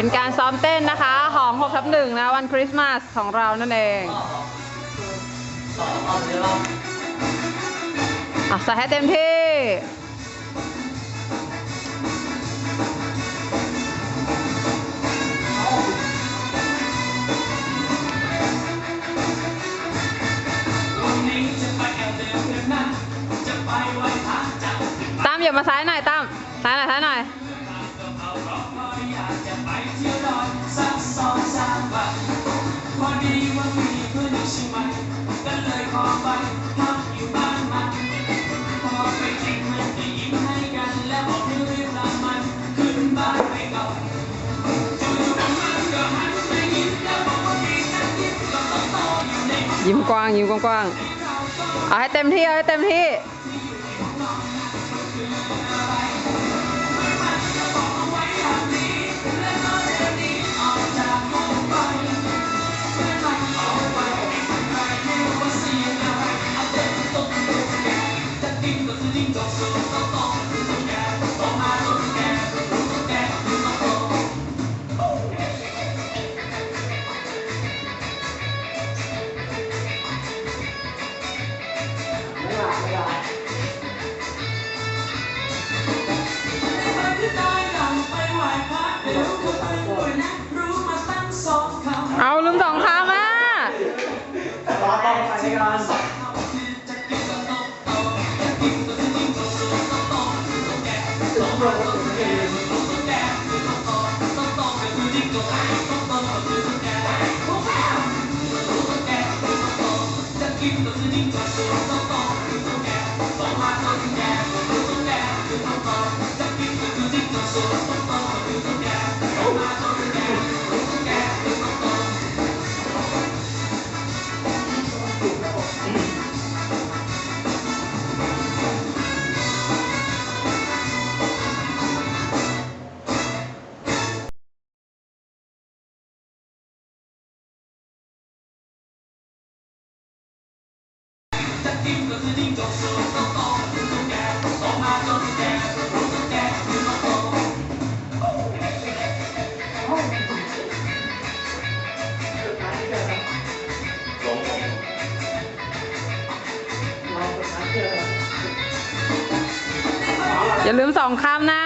เป็นการซ้อมเต้นนะคะของ6ทับหนึ่งนะวันคริสต์มาสของเรานั่นเองอะใส่ให้เต็มที่ตั้มอย่ามาซ้ายหน่อยตั้มซ้ายหน่อยซ้ายหน่อย พอดีว่ามีเพื่อนใช่ใหม่ก็เลยขอไปพักอยู่บ้านมัน พอไปถึงมันก็ยิ้มให้กัน แล้วบอกให้รีบลามันขึ้นบ้านไปก่อนจู่ๆมันก็หันไปยิ้มแล้วบอกว่าดีนัะยิ้มก็โตๆอยู่ใน ยิ้มกว้างยิ้มกว้างๆเอาให้เต็มที่เอาให้เต็มที่ ต้อง อย่าลืมสองคำนะ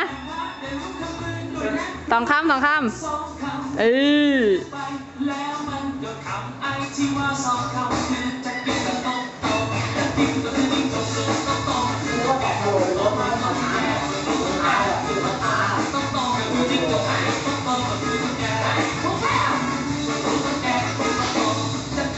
สองคำสองคำเอ้ย